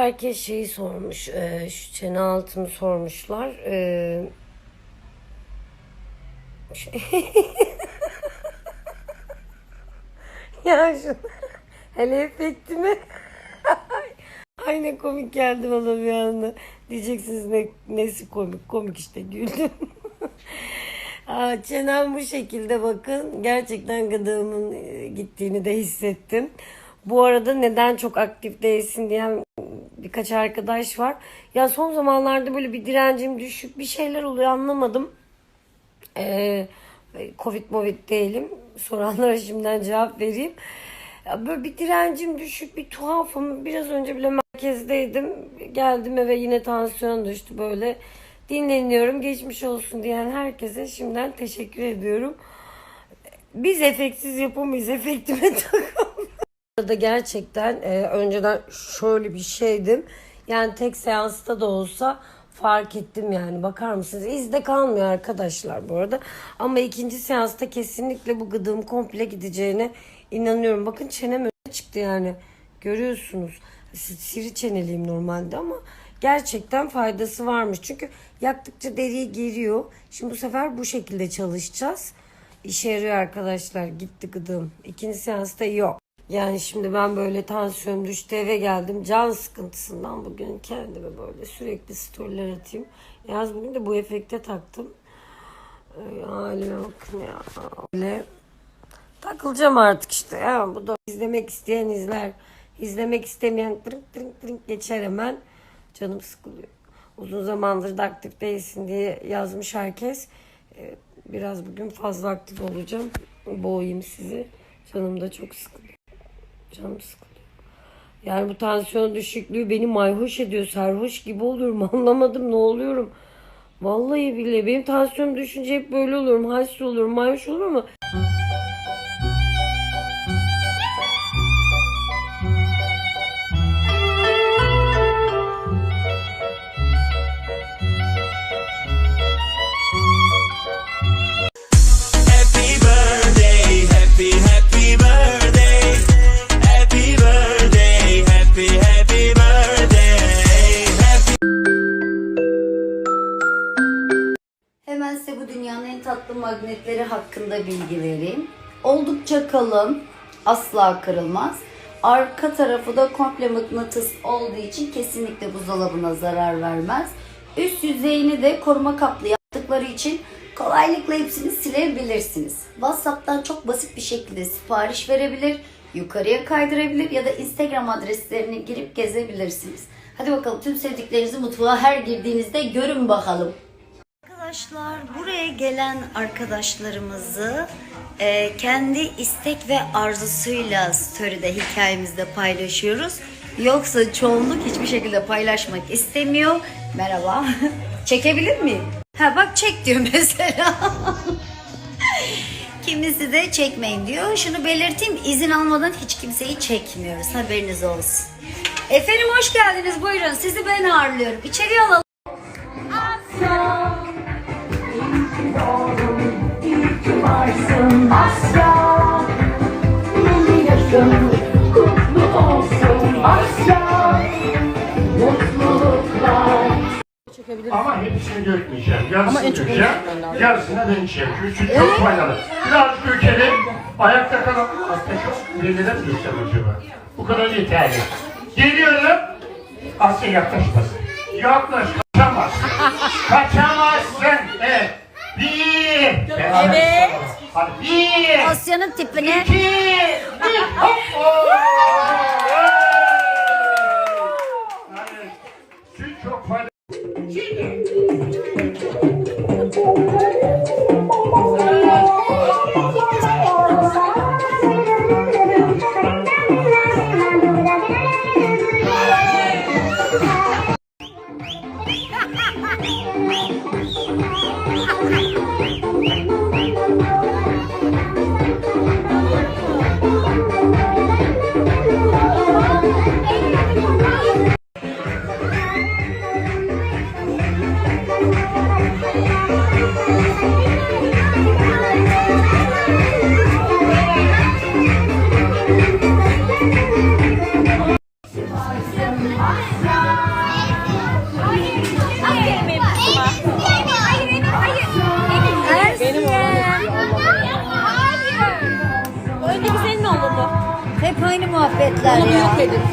Herkes şeyi sormuş. e, şu çene altımı sormuşlar. E, şey- ya şu hele efektimi Ay ne komik geldi bana bir anda. Diyeceksiniz ne, nesi komik? Komik işte güldüm. Aa, çenem bu şekilde bakın. Gerçekten gıdığımın e, gittiğini de hissettim. Bu arada neden çok aktif değilsin diyen birkaç arkadaş var. Ya son zamanlarda böyle bir direncim düşük bir şeyler oluyor anlamadım. Ee, Covid movid değilim. Soranlara şimdiden cevap vereyim. Böyle bir direncim düşük, bir tuhafım. Biraz önce bile merkezdeydim. Geldim eve yine tansiyon düştü böyle. Dinleniyorum. Geçmiş olsun diyen herkese şimdiden teşekkür ediyorum. Biz efektsiz yapamayız. Efektime takalım. Da gerçekten e, önceden şöyle bir şeydim. Yani tek seansta da olsa fark ettim yani. Bakar mısınız? İzde kalmıyor arkadaşlar bu arada. Ama ikinci seansta kesinlikle bu gıdığım komple gideceğine inanıyorum. Bakın çenem öne çıktı yani. Görüyorsunuz. Siri çeneliyim normalde ama gerçekten faydası varmış. Çünkü yaktıkça deriyi geriyor. Şimdi bu sefer bu şekilde çalışacağız. İşe yarıyor arkadaşlar. Gitti gıdığım. İkinci seansta yok. Yani şimdi ben böyle tansiyonum düştü eve geldim. Can sıkıntısından bugün kendime böyle sürekli storyler atayım. Yaz bugün de bu efekte taktım. Ay, halime bakın ya. Öyle takılacağım artık işte ya. Bu da izlemek isteyen izler. İzlemek istemeyen tırink tırink tırink geçer hemen. Canım sıkılıyor. Uzun zamandır da aktif değilsin diye yazmış herkes. Ee, Biraz bugün fazla aktif olacağım. Boğayım sizi. Canım da çok sıkılıyor. Canım sıkılıyor. Yani bu tansiyon düşüklüğü beni mayhoş ediyor. Sarhoş gibi oluyorum. Anlamadım ne oluyorum. Vallahi bile benim tansiyonum düşünce hep böyle oluyorum. Halsiz olurum. Mayhoş olurum ama tatlı magnetleri hakkında bilgi vereyim. Oldukça kalın, asla kırılmaz. Arka tarafı da komple mıknatıs olduğu için kesinlikle buzdolabına zarar vermez. Üst yüzeyini de koruma kaplı yaptıkları için kolaylıkla hepsini silebilirsiniz. WhatsApp'tan çok basit bir şekilde sipariş verebilir, yukarıya kaydırabilir ya da Instagram adreslerine girip gezebilirsiniz. Hadi bakalım tüm sevdiklerinizi mutfağa her girdiğinizde görün bakalım. Arkadaşlar buraya gelen arkadaşlarımızı e, kendi istek ve arzusuyla story'de hikayemizde paylaşıyoruz. Yoksa çoğunluk hiçbir şekilde paylaşmak istemiyor. Merhaba. Çekebilir miyim? Ha bak çek diyor mesela. Kimisi de çekmeyin diyor. Şunu belirteyim izin almadan hiç kimseyi çekmiyoruz. Haberiniz olsun. Efendim hoş geldiniz. Buyurun sizi ben ağırlıyorum. İçeri alalım. Varsın Asya Yeni yaşın kutlu olsun Asya Mutluluklar Ama hepsini dökmeyeceğim. Yarısını dökeceğim. Yarısını ben içeceğim. Çünkü çok faydalı. Birazcık dökelim. Ayakta kalalım. Hatta çok belirler mi geçsem acaba? Bu kadar yeterli. Geliyorum. Asya yaklaşmasın. Yaklaş. Kaçamaz. Kaçamazsın. Evet. Bir. Evet. Hadi bir. Asya'nın tipini. İki. Bir. Hop. Yani Hep aynı muhabbetler ya.